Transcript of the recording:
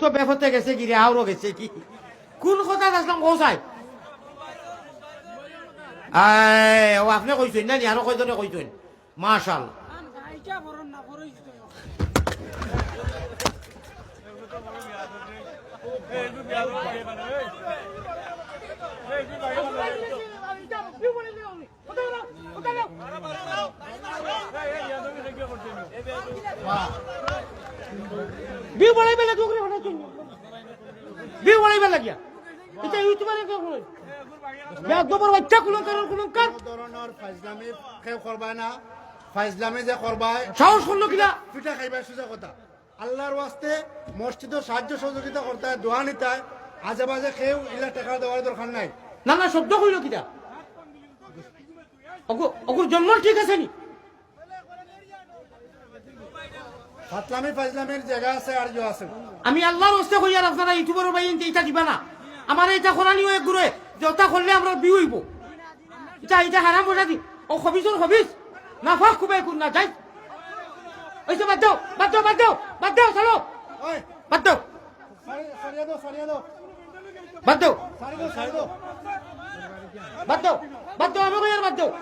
তো বেফতে গেছে কি রে আউরো গেছে কি কোন কথা আসলাম আয় ও আপনি কইছেন না নি আরও কয়জনে কইছেন মাশাল বিয়ে বড়াইবে লাগে ওখানে হঠাৎ বিয়ে বড়াইবে লাগিয়া এটা ইউটিউবারে করে। একদম বাচ্চা কুলো কারণ কুলো কার ধরনের ফাইজলামি কেউ করবাই না। ফাইজলামি যে করবাই সাহস করল কিনা? পিঠা খাইবা সোজা কথা। আল্লাহর ওয়াস্তে মসজিদও সাহায্য সহযোগিতা করতে হয় দোয়া নিতে হয়। আজে বাজে কেউ ইলা টাকা দেওয়ার দরকার নাই। না না শব্দ কইল কিনা? অগু- অগুর জন্ম ঠিক আছে নি? ফাতলামি ফাইজলামির জায়গা আছে আর আছে। আমি আল্লাহর হস্তে কই আর আপনারা ইউটিউবের ভাই এটা দিবা না। আমার এটা করানি হয়ে ঘুরে যে ওটা করলে আমরা বিয়ে হইব। এটা এটা হারাম বোঝা দি। ও হবিস হবিস না ফাঁক খুবে কোন না যাই। ওইসব বাদ দাও বাদ দাও বাদ দাও বাদ দাও চলো। বাদ দাও। সারি- দাও সারিয়ে দাও। বাদ দাও। বাদ দাও বাদ দাও আমি কই আর বাদ দাও।